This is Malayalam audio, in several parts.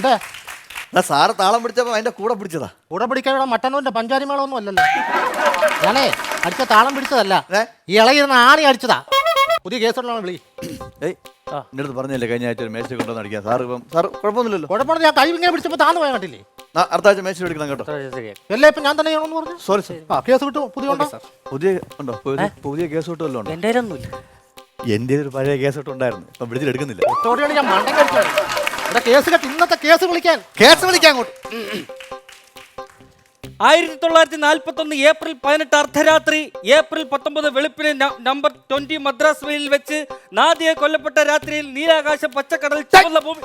എന്താ എന്നാ സാറ് താളം പിടിച്ചപ്പോ അതിന്റെ കൂടെ പിടിച്ചതാ. കൂടെ പിടിക്കാനുള്ള മട്ടന്നൂരിന്റെ പഞ്ചാരി മേളൊന്നും അല്ലല്ലോ. ഞാനേ അടിച്ച താളം പിടിച്ചതല്ല. ഏ? ഈ ഇളകിരുന്ന ആണി അടിച്ചതാ. പുതിയ കേസുള്ളതാണ് വിളി. ഏയ് എന്റെ അടുത്ത് പറഞ്ഞില്ലേ കഴിഞ്ഞ ആഴ്ച ഒരു മേശ കൊണ്ടുവന്ന് അടിക്കാൻ. സാർ ഇപ്പം സാർ കുഴപ്പമൊന്നുമില്ലല്ലോ. കുഴപ്പമില്ല ഞാൻ കൈ ഇങ്ങനെ പിടിച്ചപ്പോ താന്ന് പോയാൽ കണ്ടില്ലേ? നാ- അടുത്ത ആഴ്ച മേശ എടുക്കണം കേട്ടോ. എല്ലാം ഇപ്പൊ ഞാൻ തന്നെ ചെയ്യണമെന്ന് പറഞ്ഞു? സോറി സാർ ആ കേസ് കിട്ടും പുതിയ ഉണ്ടോ? പുതിയ ഉണ്ടോ? പുതിയ- പുതിയ കേസ് കിട്ടും വല്ലതും ഉണ്ടോ? എന്റെ ഒരു പഴയ കേസ് കിട്ടും ഉണ്ടായിരുന്നു ഇപ്പൊ വിളിച്ചിട്ടെടുക്കുന്നില്ല ഒറ്റോടെയാണ് ഞാൻ മണ്ടൻ കഴിച്ചത് ഇവിടെ കേസ് കെട്ടി. ഇന്നത്തെ കേസ് വിളിക്കാൻ. കേസ് വിളിക്കാൻ അങ്ങോട്ട്. ആയിരത്തി തൊള്ളായിരത്തി നാൽപ്പത്തി ഒന്ന് ഏപ്രിൽ പതിനെട്ട് അർദ്ധരാത്രി ഏപ്രിൽ പത്തൊമ്പത് വെളുപ്പിന് നമ്പർ ട്വന്റി മദ്രാസ് വെയിൽ വെച്ച് നാദിയെ കൊല്ലപ്പെട്ട രാത്രിയിൽ നീലാകാശ പച്ചക്കടൽ ചുവന്ന ഭൂമി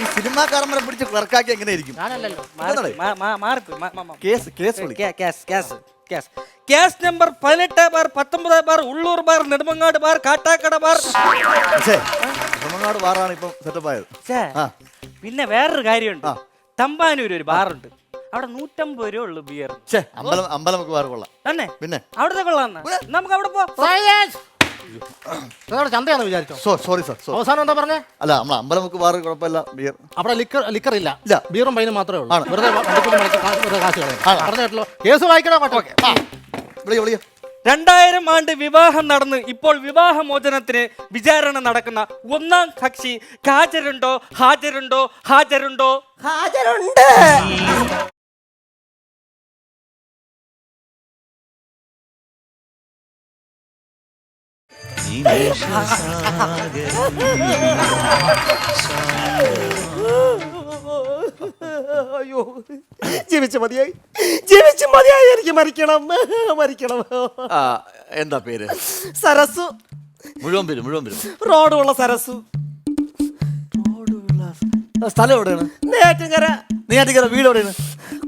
ഈ സിനിമാക്കാരന്മാരെ പിടിച്ച് ക്ലർക്കാക്കി എങ്ങനെ ഇരിക്കും? ഞാനല്ലല്ലോ. ഇതെന്താടെ? മാ- മാ- മാറിപ്പോയി. മാ- മാ- മാ- കേസ് കേസ് വിളിക്കാം. ക്യാ- ക്യാസ് ക്യാസ് ക്യാസ് ക്യാസ് നമ്പർ പതിനെട്ട് ബാർ പത്തൊമ്പത് bar Ulloor bar Nedumangad bar Kattakada bar. പക്ഷേ ബ്രഹ്മങ്ങാട് ബാറാണ് ഇപ്പം സെറ്റപ്പ് ആയത്. ഛേ, ആ. പിന്നെ വേറൊരു കാര്യമുണ്ട്. ആ. തമ്പാനൂർ ഒരു ബാറുണ്ട്. അവിടെ നൂറ്റമ്പത് രൂപ ഉള്ളു ബിയർ ഛേ അമ്പലം അമ്പലം നമുക്ക് വേറെ കൊള്ളാം. തന്നെ? പിന്നെ? അവിടുത്തെ കൊള്ളാന്ന. നമുക്ക് അവിടെ പോ സൈലൻസ് അതോടെ ചന്തയാന്ന് വിചാരിച്ചോ? സോ സോറി സാർ സോ അവസാനം എന്താ പറഞ്ഞേ? അല്ല നമ്മളെ അമ്പലം നമുക്ക് വേറെ കുഴപ്പമില്ല ബിയർ അവിടെ ലിക്കർ ലിക്കർ ഇല്ല. ഇല്ല. ബീറും പൈനും മാത്രമേ ഉള്ളൂ. ആണ്. വെറുതെ വണ്ടിക്കൂലി മുടക്കി കാ- വെറുതെ കാശ് കളയും. ആണ്. കേട്ടല്ലോ. കേസ് വായിക്കണോ. വിളിയോ വിളിയോ രണ്ടായിരം ആണ്ട് വിവാഹം നടന്ന് ഇപ്പോൾ വിവാഹമോചനത്തിന് വിചാരണ നടക്കുന്ന ഒന്നാം കക്ഷി ഹാജരുണ്ടോ? ഹാജരുണ്ടോ? ഹാജരുണ്ടോ? ഹാജരുണ്ട്. അയ്യോ. ജീവിച്ച മതിയായി. ജീവിച്ച മതിയായി. എനിക്ക് മരിക്കണം. മരിക്കണം. ആ എന്താ പേര്? സരസു. മുഴുവൻ പേര് മുഴുവൻ പേര്. റോഡുള്ള സരസു. ആ, സ്ഥലം എവിടെയാണ്? നേറ്റങ്കര നെയ്യാറ്റിക്കര വീട് എവിടെയാണ്?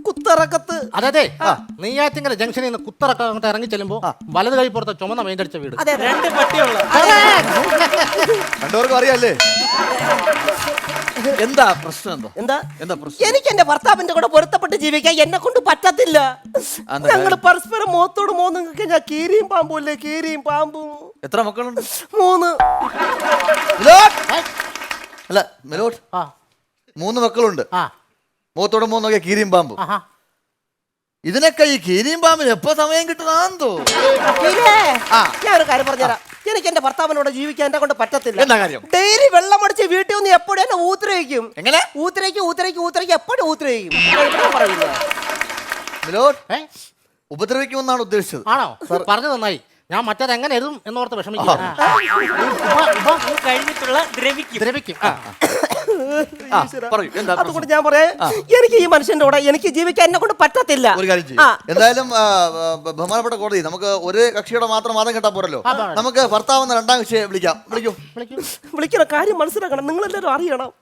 കുത്തറക്കത്ത്. അതെ നെയ്യാറ്റിങ്കര ജംഗ്ഷനിൽ നിന്ന് കുത്തറക്ക അങ്ങോട്ട് ഇറങ്ങി ചെല്ലുമ്പോ വലത് കൈ പുറത്ത് ചുമന്ന പെയിന്റ് വീട്. അതെ അതെ. രണ്ട് പട്ടിയുള്ള കണ്ടവർക്കും അറിയാല്ലേ? എന്താ പ്രശ്നം എന്തോ? എന്താ? എന്താ പ്രശ്നം? എനിക്ക് എന്റെ ഭർത്താവിന്റെ കൂടെ പൊരുത്തപ്പെട്ട് ജീവിക്കാൻ എന്നെ കൊണ്ട് പറ്റത്തില്ല. അതെന്താ ഞങ്ങൾ പരസ്പരം മുഖത്തോട് മോന്നു കഴിഞ്ഞാൽ കീരിയും പാമ്പും അല്ലേ? കീരിയും പാമ്പും. എത്ര മക്കളുണ്ട്? മൂന്ന്. മിലോട്ട്! അല്ല മെലോട്ട്. ആ. മൂന്ന് മക്കളുണ്ട്. ആ. മുഖത്തോടെ മൂന്നൊക്കെ കീരിയും പാമ്പും. ആഹാ. ഇതിനൊക്കെ ഈ കീരിയും പാമ്പിന് എപ്പോ സമയം കിട്ടുന്നതാന്തോ ആ. ഞാൻ ഒരു കാര്യം പറഞ്ഞുതരാം. എനിക്ക് എന്റെ ഭർത്താവിനോട് ജീവിക്കാൻ എന്നെ കൊണ്ട് പറ്റത്തില്ല. എന്താ കാര്യം? ഡെയിലി വെള്ളം അടിച്ച് വീട്ടിൽ നിന്ന് എപ്പോഴും എന്നെ ഊത്തിരയിക്കും. എങ്ങനെ? ഊത്തിരയ്ക്ക് ഊത്തിരയ്ക്ക് ഊത്തിരയ്ക്ക് എപ്പോഴും പറയില്ല ഏ? ഉപദ്രവിക്കുമെന്നാണ് ഉദ്ദേശിച്ചത്. ആണോ? പറഞ്ഞു നന്നായി. ഞാൻ മറ്റേത് എങ്ങനെ എഴുതും എന്നോർത്ത് വിഷമിക്കും കഴിഞ്ഞിട്ടുള്ള ദ്രവിക്കും. ദ്രവിക്കും. ആ. ആ. പറയൂ. എന്താ പ്രശ്നം? അതുകൊണ്ട് ഞാൻ പറയാം എനിക്ക് ഈ മനുഷ്യന്റെ കൂടെ എനിക്ക് ജീവിക്കാൻ എന്നെ കൊണ്ട് പറ്റത്തില്ല. ഒരു കാര്യം ചെയ്യും. ആ. എന്തായാലും ആ, ബ- ബഹുമാനപ്പെട്ട കോടതി നമുക്ക് ഒരു കക്ഷിയുടെ മാത്രം വാദം കേട്ടാ പോരല്ലോ. നമുക്ക് ഭർത്താവെന്ന രണ്ടാം കക്ഷിയെ വിളിക്കാം. വിളിക്കൂ. വിളിക്കും. വിളിക്കുന്ന കാര്യം മനസ്സിലാക്കണം. നിങ്ങൾ എല്ലാവരും അറിയണം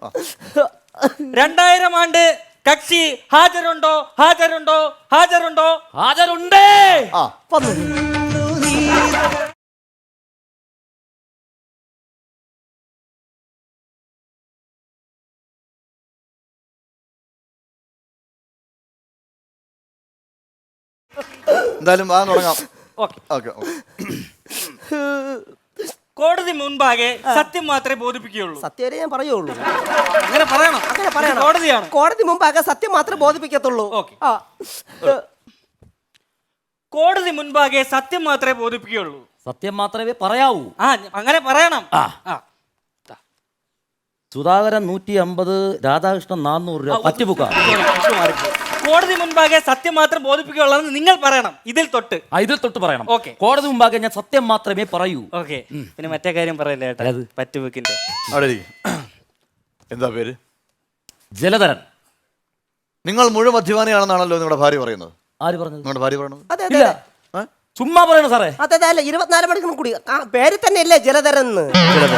രണ്ടായിരം ആണ്ട് കക്ഷി ഹാജരുണ്ടോ? ഹാജരുണ്ടോ? ഹാജരുണ്ടോ? ഹാജരുണ്ടേ. ആ. വന്നു എന്തായാലും ആ തുടങ്ങാം ഓക്കെ ഓക്കെ കോടതി മുൻപാകെ സത്യം മാത്രമേ ബോധിപ്പിക്കുകയുള്ളൂ സത്യം ഞാൻ പറയുള്ളൂ അങ്ങനെ പറയണം അങ്ങനെ പറയണം കോടതിയാണ് കോടതി മുമ്പാകെ സത്യം മാത്രമേ ബോധിപ്പിക്കത്തുള്ളൂ ഓക്കെ. ആ കോടതി മുൻപാകെ സത്യം മാത്രമേ ബോധിപ്പിക്കുകയുള്ളൂ സത്യം മാത്രമേ പറയാവൂ ആ അങ്ങനെ പറയണം ആ. സുധാകരൻ നൂറ്റി അമ്പത് രാധാകൃഷ്ണൻ നാനൂറ് രൂപ പറ്റുബുക്ക sorry, ഇത് മാറിപ്പോയി. കോടതി മുൻപാകെ സത്യം മാത്രം ബോധിപ്പിക്കുകയുള്ളതെന്ന് നിങ്ങൾ പറയണം. ഇതിൽ തൊട്ട്. ഇതിൽ തൊട്ട് പറയണം. ഓക്കെ. കോടതി മുമ്പാകെ ഞാൻ സത്യം മാത്രമേ പറയൂ. ഓക്കെ. പിന്നെ മറ്റേ കാര്യം പറയല്ലേ ഏട്ടാ? ഏത്? പറ്റുബുക്കിന്റെ അവിടെ ഇരിക്ക്. എന്താ പേര്? ജലധരൻ. നിങ്ങൾ മുഴുവൻ മദ്യപാനിയാണെന്നാണല്ലോ നിങ്ങളുടെ ഭാര്യ പറയുന്നത്. ആര് പറഞ്ഞത്? നിങ്ങളുടെ ഭാര്യ പറയുന്നത്? അതെ അതെ. ഇല്ല? ചുമ്മാ പറയണ സാറേ. അതെ അതെ അല്ല ഇരുപത്തിനാല് മണിക്കൂർ കൂടി. ആ പേര് തന്നെയല്ലേ ജലധരൻ. നിങ്ങൾ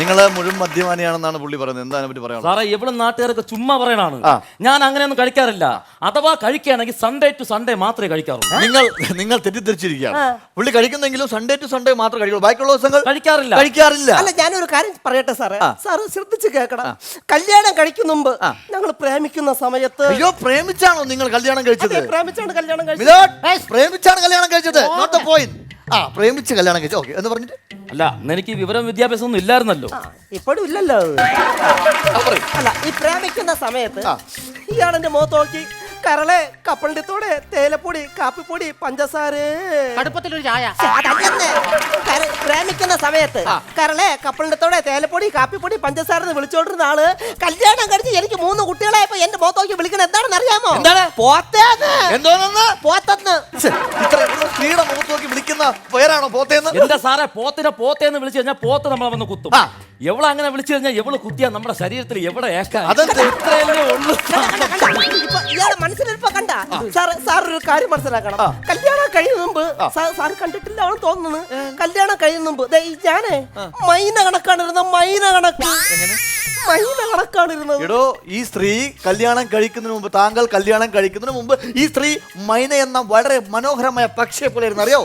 നിങ്ങൾ മുഴുവൻ മദ്യപാനിയാണെന്നാണ് പുള്ളി പറയുന്നത്. എന്താണ് അതിനെ പറ്റി പറയാം സാറേ ഇവിടെ നാട്ടുകാരൊക്കെ ചുമ്മാ പറയണാണ്. ഞാൻ അങ്ങനെയൊന്നും കഴിക്കാറില്ല. അഥവാ കഴിക്കുകയാണെങ്കിൽ സൺഡേ ടു സൺഡേ മാത്രമേ കഴിക്കാറുള്ളൂ. നിങ്ങൾ നിങ്ങൾ തെറ്റിദ്ധരിച്ചിരിക്കുകയാണ്. പുള്ളി കഴിക്കുന്നെങ്കിലും സൺഡേ ടു സൺഡേ മാത്രമേ കഴിക്കുള്ളൂ. ബാക്കിയുള്ള ദിവസങ്ങൾ കഴിക്കാറില്ല. കഴിക്കാറില്ല. അല്ല ഞാനൊരു കാര്യം പറയട്ടെ സാറേ? സാറ് ശ്രദ്ധിച്ച് കേൾക്കണം. കല്യാണം കഴിക്കുന്ന മുമ്പ് ഞങ്ങൾ പ്രേമിക്കുന്ന സമയത്ത് അയ്യോ പ്രേമിച്ചാണോ നിങ്ങൾ കല്യാണം കഴിച്ചത്? പ്രേമിച്ചാണ് കല്യാണം കഴിച്ചത്. പ്രേമിച്ചാണ് കല്യാണം കഴിച്ചത്? നോട്ട് ദ പോയിന്റ് ആ പ്രേമിച്ച് കല്യാണം കഴിച്ചു ഓക്കെ എന്ന് പറഞ്ഞിട്ട് അല്ല അന്ന് എനിക്ക് വിവരം വിദ്യാഭ്യാസം ഒന്നും ഇല്ലായിരുന്നല്ലോ ആ, ഇപ്പോഴും ഇല്ലല്ലോ അത്. ആ, പറയൂ. അല്ല ഈ പ്രേമിക്കുന്ന സമയത്ത് ആ. ഇയാളെന്റെ മുഖത്ത് നോക്കി കരളെ കപ്പലിന്റെ തേയിലപ്പൊടി കാപ്പിപ്പൊടി പഞ്ചസാര. കടുപ്പത്തിലൊരു ചായ. അതല്ലെന്ന്. കര- പ്രേമിക്കുന്ന സമയത്ത് കരളെ കപ്പലിന്റെ തേലപ്പൊടി കാപ്പിപ്പൊടി പഞ്ചസാര എന്ന് വിളിച്ചോണ്ടിരുന്ന ആൾ കല്യാണം കഴിച്ച് എനിക്ക് മൂന്ന് കുട്ടികളായപ്പോ എന്റെ മുഖത്ത് വിളിക്കണ എന്താണെന്ന് അറിയാമോ എന്താണ്? പോത്തേന്ന്. എന്തോന്നെന്ന് പോത്തന്ന്. ഇത്ര ഒരു സ്ത്രീയുടെ മുഖത്ത് നോക്കി വിളിക്കുന്ന പേരാണോ പോത്തേന്ന്? എന്താ സാറേ പോത്തിനെ പോത്തേന്ന് വിളിച്ചു കഴിഞ്ഞാൽ പോത്ത് നമ്മളെ വന്ന് കുത്തും. ആ. എവളെ അങ്ങനെ വിളിച്ചു കഴിഞ്ഞാൽ എവൾ കുത്തിയാ നമ്മുടെ ശരീരത്തിൽ എവിടെ ഏക്കാൻ അതെന്ത്? ഇത്രയല്ലേ ഉള്ളൂ. കണ്ട, കണ്ട, കണ്ട. ഇപ്പൊ ഇയാളെ മനസ്സിലിപ്പോ കണ്ട. സാർ സാർ ഒരു കാര്യം മനസ്സിലാക്കണം. കല്യാണം കഴിയുന്ന മുമ്പ് സാർ സാർ കണ്ടിട്ടില്ല അവൻ തോന്നുന്നു. കല്യാണം കഴിയുന്ന മുമ്പ്. ദേ ഈ ഞാനേ മൈന കണക്കാണ് ഇരുന്നത് മൈന കണക്ക്. മൈന കണക്കാണ് ഇരുന്നത് എടോ ഈ സ്ത്രീ കല്യാണം കഴിക്കുന്നതിന് മുമ്പ് താങ്കൾ കല്യാണം കഴിക്കുന്നതിന് മുമ്പ് ഈ സ്ത്രീ മൈന എന്ന വളരെ മനോഹരമായ പക്ഷിയെ പോലെ ഇരുന്ന് അറിയോ?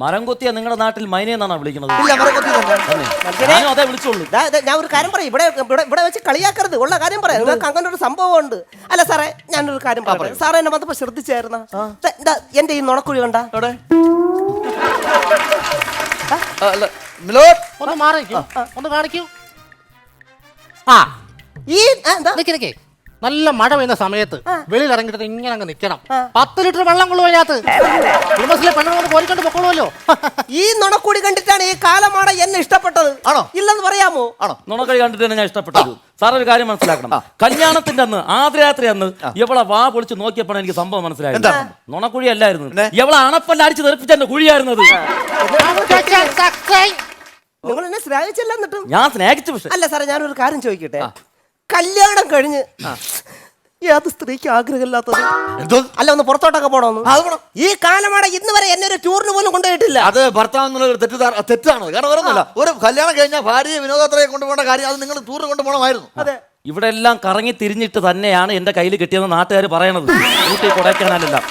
മരം കൊത്തിയ നിങ്ങളുടെ നാട്ടിൽ മൈനെ എന്നാണ് വിളിക്കുന്നത്? ഇല്ല മരക്കൊത്തി. ഞാനും അതേ വിളിച്ചോളൂ ഞാൻ ഒരു കാര്യം പറയാം. ഇവിടെ ഇവിടെ ഇവിടെ വെച്ച് കളിയാക്കരുത്. ഉള്ള കാര്യം പറയാം. നിങ്ങൾക്ക് അങ്ങനെ ഒരു സംഭവം ഉണ്ട് അല്ല സാറേ ഞാനൊരു കാര്യം പറയാം. സാറേ എന്നെ വന്നപ്പോ ശ്രദ്ധിച്ചായിരുന്ന? എന്റെ ഈ നുണക്കുഴി കണ്ട. ഒന്ന് മാറിക്കൂ. ഒന്ന് കാണിക്കൂ. ആ ഈ എന്താ? നിക്കേ. നല്ല മഴ പെയ്യുന്ന സമയത്ത് വെളിയിൽ ഇറങ്ങിയിട്ട് ഇങ്ങനെ അങ്ങ് നിക്കണം പത്ത് ലിറ്റർ വെള്ളം കൊള്ളും അതിനകത്ത്. കുടുംബത്തിലെ പെണ്ണുങ്ങൾ കോരിക്കൊണ്ട് പൊക്കോളുമല്ലോ. ഈ നുണക്കൂടി കണ്ടിട്ടാണ് ഈ കാലമാണ് എന്നെ ഇഷ്ടപ്പെട്ടത്. ആണോ? ഇല്ലെന്ന് പറയാമോ? ആണോ? നുണക്കഴി കണ്ടിട്ട് തന്നെ ഞാൻ ഇഷ്ടപ്പെട്ടത് സാർ ഒരു കാര്യം മനസ്സിലാക്കണം. കല്യാണത്തിന്റെ അന്ന് ആദ്യരാത്രി അന്ന് എവളെ വാ പൊളിച്ച് നോക്കിയപ്പോ എനിക്ക് സംഭവം മനസ്സിലായത്. എന്താണ്? നുണക്കുഴി അല്ലായിരുന്നു? എവളെ അണപ്പല്ല അടിച്ച് തെറിപ്പിച്ച എന്റെ കുഴിയായിരുന്നത് നിങ്ങൾ എന്നെ സ്നേഹിച്ചല്ല എന്നിട്ടും? ഞാൻ സ്നേഹിച്ചു പക്ഷേ. അല്ല സാറേ ഞാനൊരു കാര്യം ചോദിക്കട്ടെ? കല്യാണം കഴിഞ്ഞ്. ഏത് സ്ത്രീക്ക് ആഗ്രഹമില്ലാത്തത്? എന്തോ? അല്ല ഒന്ന് പുറത്തോട്ടൊക്കെ പോണോന്ന്. ഈ കാലമാണ് ഇന്ന് വരെ എന്നെ ഒരു ടൂറിന് പോലും കൊണ്ടുപോയിട്ടില്ല. അത് ഭർത്താവ് എന്നുള്ള ഒരു തെറ്റാണ് കാരണം ഒരു കല്യാണം കഴിഞ്ഞാൽ ഭാര്യയെ വിനോദയാത്രയെ കൊണ്ടുപോകേണ്ട കാര്യം അത് നിങ്ങൾ ടൂറിന് കൊണ്ടുപോകണമായിരുന്നു. അതെ. ഇവിടെ എല്ലാം കറങ്ങി തിരിഞ്ഞിട്ട് തന്നെയാണ് എന്റെ കയ്യിൽ കിട്ടിയെന്ന് നാട്ടുകാർ പറയണത്. ഊട്ടി കൊടൈക്കനാലെല്ലാം.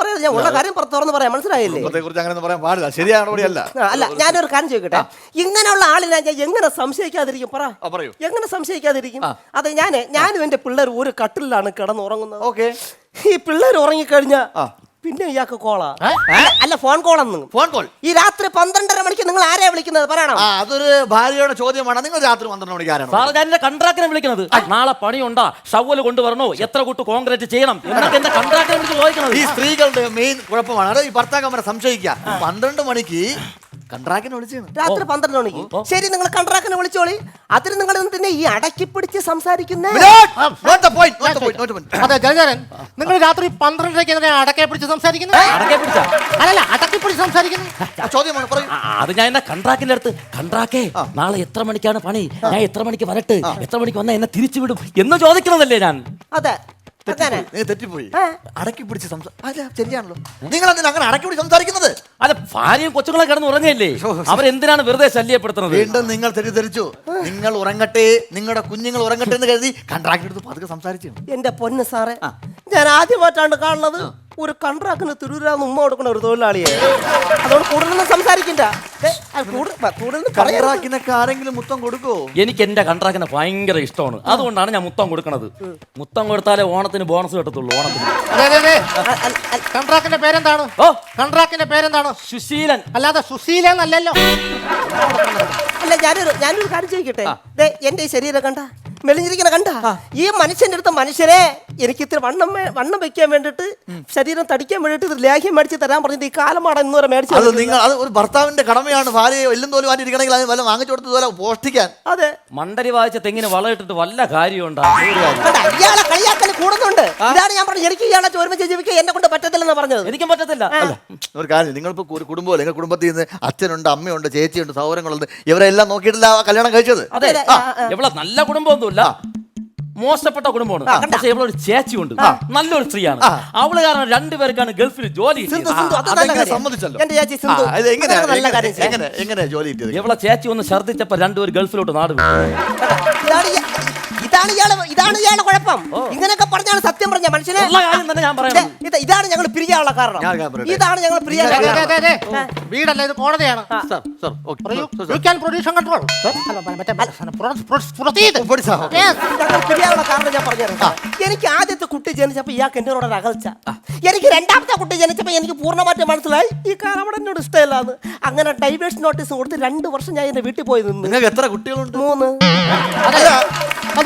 പറയരുത് ഞാൻ ഉള്ള കാര്യം പുറത്ത് തുറന്ന് പറയാം. മനസ്സിലായില്ലേ? കുടുംബത്തെ കുറിച്ച് അങ്ങനെ പറയാൻ പാടില്ല. ആ, അല്ല ഞാനൊരു കാര്യം ചോദിക്കട്ടെ? ഇങ്ങനെയുള്ള ആളിനെ ഞാൻ എങ്ങനെ സംശയിക്കാതിരിക്കും? പറ. ആ, പറയൂ. എങ്ങനെ സംശയിക്കാതിരിക്കും? അതെ ഞാൻ ഞാനും എന്റെ പിള്ളേർ ഒരു കട്ടിലാണ് കിടന്നുറങ്ങുന്നത്. ഓക്കെ. ഈ പിള്ളേർ ഉറങ്ങിക്കഴിഞ്ഞ ആ. പിന്നെ ഇയാൾക്ക് കോളാ. അല്ല, ഫോൺ കോളെന്ന്. Phone call? ഈ രാത്രി പന്ത്രണ്ടര മണിക്ക് നിങ്ങൾ ആരെയാ വിളിക്കുന്നത്? പറയണം. ആ അതൊരു ഭാര്യയുടെ ചോദ്യമാണ് നിങ്ങൾ രാത്രി പന്ത്രണ്ട് മണിക്ക് ആരാണ് സാർ ഞാൻ എന്റെ കൺട്രാക്ടിനെ വിളിക്കുന്നത് നാളെ പണിയുണ്ടാ. ഷവൽ കൊണ്ടുവരണോ? എത്ര കൂട്ട് കോൺക്രീറ്റ് ചെയ്യണം? എന്നൊക്കെ എന്റെ കൺട്രാക്ടിനെ വിളിച്ച് ഈ സ്ത്രീകളുടെ മെയിൻ കുഴപ്പമാണ്. ഈ ഭർത്താക്കന്മാരെ സംശയിക്കുക. പന്ത്രണ്ട് മണിക്ക് വിളിച്ചാണ് രാത്രി പന്ത്രണ്ട് മണിക്ക്. ശരി നിങ്ങൾ കണ്ട്രാക്കിനെ വിളിച്ചോളി. അതിന് നിങ്ങൾ തന്നെ ഈ അടക്കി പിടിച്ച് സംസാരിക്കുന്നേ? അതെ നിങ്ങൾ രാത്രി പന്ത്രണ്ടരയ്ക്ക് എതിരെ അടക്കെ പിടിച്ച് സംസാരിക്കുന്നത് അടക്കെ പിടിച്ചാ? അല്ലല്ല അടക്കി പിടിച്ച് സംസാരിക്കുന്നു. ചോദ്യമാണ് പറയൂ. അത് ഞാൻ എന്നെ കൺട്രാക്കിന്റെ അടുത്ത് കൺട്രാക്കേ നാളെ എത്ര മണിക്കാണ് പണി? ഞാൻ എത്ര മണിക്ക് വരട്ടെ? എത്ര മണിക്ക് വന്നാൽ എന്നെ തിരിച്ചു വിടും? എന്ന് ചോദിക്കുന്നതല്ലേ ഞാൻ. അതെ. അങ്ങനെ നിങ്ങൾ തെറ്റിപ്പോയി. ഏ? അടക്കി പിടിച്ച് സംസാ അല്ല ശരിയാണല്ലോ. നിങ്ങൾ എന്തിനാ അങ്ങനെ അടക്കി പിടിച്ച് സംസാരിക്കുന്നത്? അല്ല ഭാര്യയും കൊച്ചുങ്ങളെ കിടന്ന് ഉറങ്ങിയല്ലേ അവരെന്തിനാണ് വെറുതെ ശല്യപ്പെടുത്തുന്നത്? വീണ്ടും നിങ്ങൾ തെറ്റിദ്ധരിച്ചു. നിങ്ങൾ ഉറങ്ങട്ടെ നിങ്ങളുടെ കുഞ്ഞുങ്ങൾ ഉറങ്ങട്ടെ എന്ന് കരുതി കൺട്രാക്ട് എടുത്ത് പതുക്കെ സംസാരിച്ചു. എന്റെ പൊന്ന് സാറേ ഞാൻ ആദ്യമായിട്ടാണ് കാണുന്നത്. ഒരു കണ്ട്രാക്കിന് തിരൂരാന്ന് ഉമ്മ കൊടുക്കണ ഒരു തൊഴിലാളിയെ. അതുകൊണ്ട് കൂടുതലൊന്നും സംസാരിക്കണ്ട. കൺട്രാക്കിനൊക്കെ ആരെങ്കിലും മുത്തം കൊടുക്കോ? എനിക്ക് എന്റെ കൺട്രാക്ടിനെ ഭയങ്കര ഇഷ്ടമാണ്. അതുകൊണ്ടാണ് ഞാൻ മുത്തം കൊടുക്കണത്. മുത്തം കൊടുത്താലേ ഓണത്തിന് ബോണസ് കിട്ടത്തുള്ളൂ ഓണത്തിന്. കൺട്രാക്ടിന്റെ പേരെന്താണ്? ഓ. കൺട്രാക്ടിന്റെ പേരെന്താണ്? സുശീലൻ. അല്ലാതെ സുശീലൻ അല്ലല്ലോ അല്ല ഞാനൊരു ഞാനൊരു കാര്യം ചോദിക്കട്ടെ? ദേ, എന്റെ ശരീരം കണ്ട? മെലിഞ്ഞിരിക്കണ കണ്ട? ഈ മനുഷ്യന്റെ അടുത്ത് മനുഷ്യരെ എനിക്ക് ഇത്തിരി വണ്ണം വേ- വണ്ണം വെക്കാൻ വേണ്ടിട്ട് ശരീരം തടിക്കാൻ വേണ്ടിട്ട് ഇത് ലേഹ്യം മേടിച്ച് തരാൻ പറഞ്ഞിട്ട് ഈ കാലമാണ് ഇന്ന് വരെ മേടിച്ചു അത് നിങ്ങൾ അത് ഒരു ഭർത്താവിന്റെ കടമയാണ് ഭാര്യയെ എല്ലും തോലും മാറ്റിയിരിക്കണമെങ്കിൽ അതിന് വല്ല വാങ്ങിച്ചു കൊടുത്ത് പോലെ പോഷ്ടിക്കാൻ. അതെ. മണ്ടരി വായിച്ച തെങ്ങിന് വളമിട്ടിട്ട് വല്ല കാര്യമുണ്ടാ കണ്ട ഇയാളെ കളിയാക്കൽ കൂടുന്നുണ്ട്. ഇതാണ് ഞാൻ പറഞ്ഞത്. എനിക്ക് ഇയാളെ ഒരുമിച്ച് ജീവിക്കാൻ എന്നെ കൊണ്ട് പറ്റത്തില്ലെന്ന് പറഞ്ഞത്. എനിക്കും പറ്റത്തില്ല. അല്ല. ഒരു കാര്യം നിങ്ങളിപ്പോ ഒരു കുടുംബമല്ലേ? നിങ്ങൾ കുടുംബത്തിൽ നിന്ന് അച്ഛനുണ്ട് അമ്മയുണ്ട് ചേച്ചിയുണ്ട് സൗരങ്ങളുണ്ട് ഇവരെല്ലാം നോക്കിയിട്ടില്ല ആ കല്യാണം കഴിച്ചത്? അതെ. ആ. ഇവളെ നല്ല കുടുംബമൊന്നുമില്ല. മോശപ്പെട്ട കുടുംബമാണ്. പക്ഷെ ഇവളൊരു ചേച്ചി ഉണ്ട് നല്ലൊരു സ്ത്രീയാണ്. അവൾ കാരണം രണ്ടുപേർക്കാണ് ഗൾഫിൽ ജോലി ഇവളെ ചേച്ചി ഒന്ന് ഛർദ്ദിച്ചപ്പോ രണ്ടുപേർ ഗൾഫിലോട്ട് നാട് ഇതാണ് ഇയാൾ ഇതാണ് ഇയാളുടെ കുഴപ്പം. ഇങ്ങനെയൊക്കെ പറഞ്ഞാണ് സത്യം പറഞ്ഞ മനുഷ്യനെ. ഉള്ള കാര്യം തന്നെ ഞാൻ പറയാം ഇത് ഇത് ഇതാണ് ഞങ്ങൾ പിരിയാനുള്ള കാരണം. ഞാൻ കാരണം പറയട്ടെ. ഇതാണ് ഞങ്ങൾ പിരിയാനുള്ള ദേ, ദേ, കാരണം ദേ, ദേ. വീടല്ല ഇത് കോടതിയാണ്. Sir sir okay. പറയൂ. യു ക്യാൻ പ്രൊഡ്യൂഷൻ കൺട്രോൾ ഞങ്ങൾ പിരിയാനുള്ള കാരണം ഞാൻ പറഞ്ഞുതരാം. എനിക്ക് ആദ്യത്തെ കുട്ടി ജനിച്ചപ്പോൾ ഇയാൾക്ക് എന്നോട് ഒരു അകൽച്ച. എനിക്ക് രണ്ടാമത്തെ കുട്ടി ജനിച്ചപ്പോൾ എനിക്ക് പൂർണമായിട്ട് മനസ്സിലായി. ഈ കാലം എന്നോട് ഇഷ്ടമില്ലാന്ന്. അങ്ങനെ ഡൈവേഴ്സ് നോട്ടീസ് കൊടുത്ത് രണ്ട് വർഷം ഞാൻ എന്റെ വീട്ടിൽ പോയി നിന്ന്. നിങ്ങൾക്ക് എത്ര കുട്ടികളുണ്ട്? മൂന്ന്. അത്.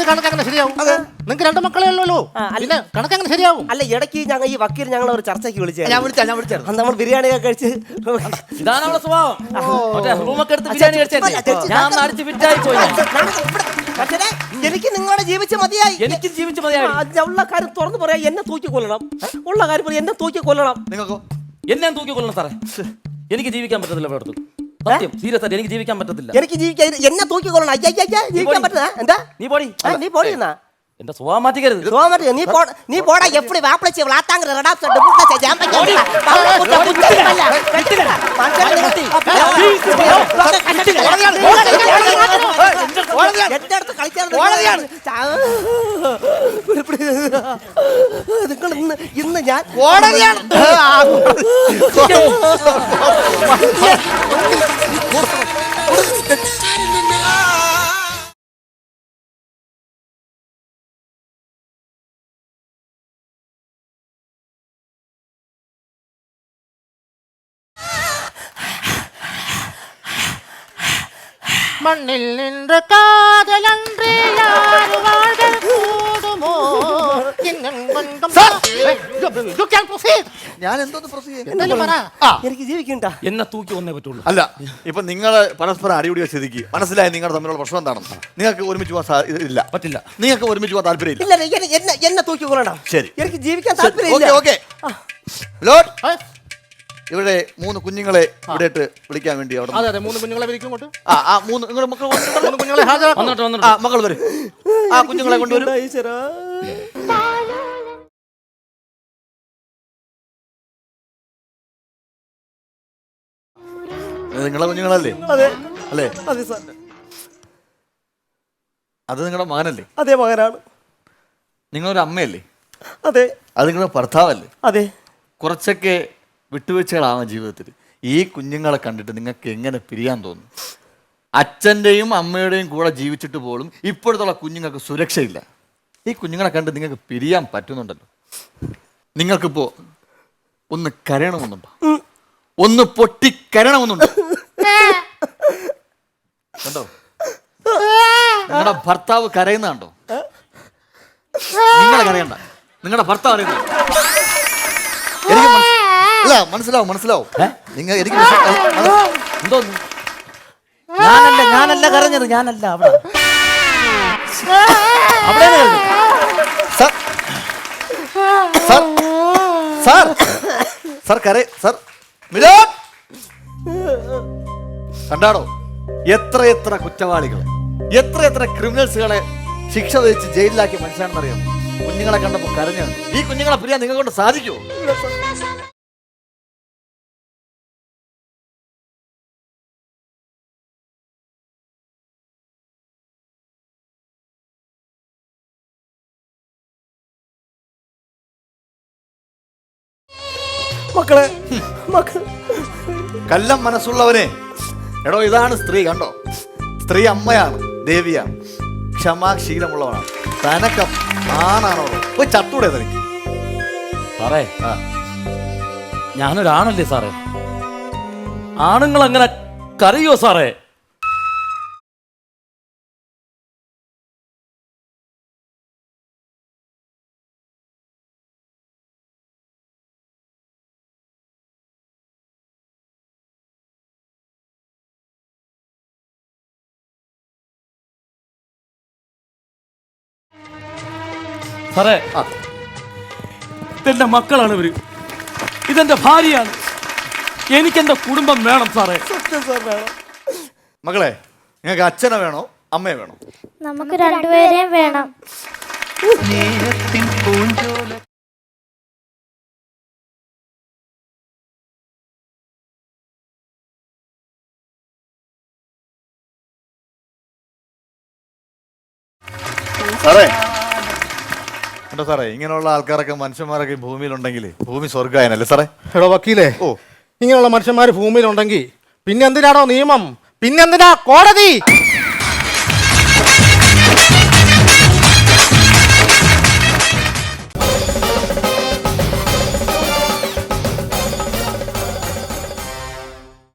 കണക്കങ്ങനെ ശരിയാവും. നിങ്ങൾക്ക് രണ്ട് മക്കളെ ഉള്ളൂ ആ, അല്ല. കണക്കങ്ങനെ ശരിയാവും. അല്ല ഇടയ്ക്ക് ഞങ്ങൾ ഈ വക്കീൽ ഞങ്ങൾ ഒരു ചർച്ചയ്ക്ക് വിളിച്ചു ഞാൻ വിളിച്ചാ ഞാൻ വിളിച്ചത് അന്ന് നമ്മൾ ബിരിയാണി ഒക്കെ കഴിച്ച് ഇതാണ് നമ്മുടെ സ്വഭാവം റൂമൊക്കെ എടുത്ത് ബിരിയാണി കഴിച്ചേ ഞാൻ അടിച്ച് ഫിറ്റായി പോയി. പക്ഷേ എനിക്ക് നിങ്ങളുടെ ജീവിച്ച് മതിയായി എനിക്ക് ജീവിച്ച് മതിയായി ഉള്ള കാര്യം തുറന്നു പറയാ എന്നെ തൂക്കി കൊല്ലണം ഉള്ള കാര്യം പറയാ എന്നെ തൂക്കി കൊല്ലണം നിങ്ങൾക്കോ എന്നെ തൂക്കി കൊല്ലണം സാറേ എനിക്ക് ജീവിക്കാൻ പറ്റത്തില്ല അവിടെ സത്യം സീരിയസ് ആയിട്ട് എനിക്ക് ജീവിക്കാൻ പറ്റത്തില്ല എനിക്ക് ജീവിക്കാൻ എന്നെ തൂക്കി കൊല്ലണം അയ്യ അയ്യ, ജീവിക്കാൻ പറ്റുന്ന എന്താ നീ പോടി ആ, നീ പോടി എന്നാ എന്റെ സ്വഭാവം മാറ്റിക്കരുത് മാറ്റി നീ പോ നീ പോടാ എപ്പടി വാപ്പിളിച്ച് വിളാത്താങ്കര റെഡാപ്സ് ഡബുൾസ് ജാമ്പയ്ക്ക് ഓടി. കുറ്റ കുറ്റമല്ല. കണ്ടില്ല. മനുഷ്യനെ നിങ്ങൾ- ആ, ആ, എന്റെ അടുത്ത് കളിക്കാൻ നിങ്ങൾ ഇന്ന് ഇന്ന് ഞാൻ കോടതിയാണ്. யாரு வாழ்தல் கூடுமோ இன்னும் கொஞ்சம் യു ക്യാൻ പ്രൊസീഡ് ഞാൻ എന്തോന്ന് പ്രൊസീജ് എന്തെങ്കിലും പറ എനിക്ക് ജീവിക്കണ്ട എന്നെ തൂക്കി ഒന്നേ പറ്റുള്ളൂ അല്ല ഇപ്പൊ നിങ്ങൾ പരസ്പരം അടിപിടിയ സ്ഥിതിക്ക് മനസ്സിലായി നിങ്ങളുടെ തമ്മിലുള്ള പ്രശ്നം എന്താണെന്ന് നിങ്ങൾക്ക് ഒരുമിച്ച് പോകാൻ സാ- ഇത് ഇല്ല പറ്റില്ല നിങ്ങൾക്ക് ഒരുമിച്ച് പോകാൻ താല്പര്യമില്ല ഇല്ല എന്നെ എന്നെ എന്നെ തൂക്കി കൊല്ലണം ശരി. എനിക്ക് ജീവിക്കാൻ ഓക്കെ താല്പര്യമില്ല ഓക്കെ ലോഡ് ഇവിടെ മൂന്ന് കുഞ്ഞുങ്ങളെ ഇവിടെ ഇട്ട് വിളിക്കാൻ വേണ്ടി അവിടെ അതെ അതെ മൂന്ന് കുഞ്ഞുങ്ങളെ ആ ആ മൂന്ന് നിങ്ങളുടെ മക്കൾ. മൂന്ന് കുഞ്ഞുങ്ങളെ ഹാജരാക്കും. വന്നിട്ട് ആ മക്കൾ വരും. ആ കുഞ്ഞുങ്ങളെ കൊണ്ടുവരും. നിങ്ങളെ കുഞ്ഞുങ്ങളല്ലേ? അതെ. അല്ലേ? അതെ സാർ. അത് നിങ്ങളുടെ മകനല്ലേ? അതെ മകനാണ്. നിങ്ങളൊരു അമ്മയല്ലേ? അതെ. അത് നിങ്ങളുടെ ഭർത്താവല്ലേ? അതെ. കുറച്ചൊക്കെ വിട്ടുവീഴ്ചകളാവാം ജീവിതത്തിൽ. ഈ കുഞ്ഞുങ്ങളെ കണ്ടിട്ട് നിങ്ങൾക്ക് എങ്ങനെ പിരിയാൻ തോന്നും? അച്ഛന്റെയും അമ്മയുടെയും കൂടെ ജീവിച്ചിട്ട് പോലും ഇപ്പോഴത്തുള്ള കുഞ്ഞുങ്ങൾക്ക് സുരക്ഷയില്ല. ഈ കുഞ്ഞുങ്ങളെ കണ്ട് നിങ്ങൾക്ക് പിരിയാൻ പറ്റുന്നുണ്ടല്ലോ. നിങ്ങൾക്കിപ്പോൾ ഒന്ന് കരയണമെന്നുണ്ടോ? ഒന്ന് പൊട്ടി കരയണമെന്നുണ്ടോ? കണ്ടോ? നിങ്ങളുടെ ഭർത്താവ് കരയുന്ന കണ്ടോ നിങ്ങളെ കരയണ്ട. നിങ്ങളുടെ ഭർത്താവ് അറിയുന്നു അല്ല മനസ്സിലാവും മനസ്സിലാവും. നിങ്ങൾ എനിക്ക് എന്തോന്നു ഞാനല്ല ഞാനല്ല കരഞ്ഞത് ഞാനല്ല അവിടെ. അവിടെയാണ് കരഞ്ഞത്. സാർ സാർ സാർ സാർ കര സാർ. മിലോൺ കണ്ടാടോ? എത്ര എത്ര കുറ്റവാളികളെ എത്ര എത്ര ക്രിമിനൽസുകളെ ശിക്ഷ വിധിച്ച് ജയിലിലാക്കിയ മനുഷ്യനാണെന്നറിയാം കുഞ്ഞുങ്ങളെ കണ്ടപ്പോൾ കരഞ്ഞു ഈ കുഞ്ഞുങ്ങളെ പിരിയാൻ നിങ്ങൾ കൊണ്ട് സാധിക്കുമോ മക്കളെ മക്കൾ കല്ലം മനസ്സുള്ളവനെ. എടോ ഇതാണ് സ്ത്രീ കണ്ടോ? സ്ത്രീ അമ്മയാണ് ദേവിയാണ്. ക്ഷമാശീലമുള്ളവനാണ് തനക്കം ആണാണോ? പോയി ചത്തൂടെ തനിക്ക് സാറേ ആ. ഞാനൊരാണല്ലേ സാറേ? ആണുങ്ങൾ അങ്ങനെ കരയോ സാറേ? സാറേ. ഇതെന്റെ മക്കളാണ് ഇവർ. ഇതെന്റെ ഭാര്യയാണ്. എനിക്കെന്റെ കുടുംബം വേണം സാറേ. സത്യം സാർ വേണം. മകളെ നിങ്ങൾക്ക് അച്ഛനെ വേണോ? അമ്മയെ വേണോ? നമുക്ക് രണ്ടുപേരെയും വേണം. സാറേ എന്താ സാറേ ഇങ്ങനെയുള്ള ആൾക്കാരൊക്കെ മനുഷ്യന്മാരൊക്കെ ഈ ഭൂമിയിലുണ്ടെങ്കിൽ ഭൂമി സ്വർഗായനല്ലേ സാറേ? എടോ വക്കീലേ ഓ. ഇങ്ങനെയുള്ള മനുഷ്യന്മാർ ഭൂമിയിലുണ്ടെങ്കിൽ പിന്നെന്തിനാണോ നിയമം? പിന്നെന്തിനാ കോടതി?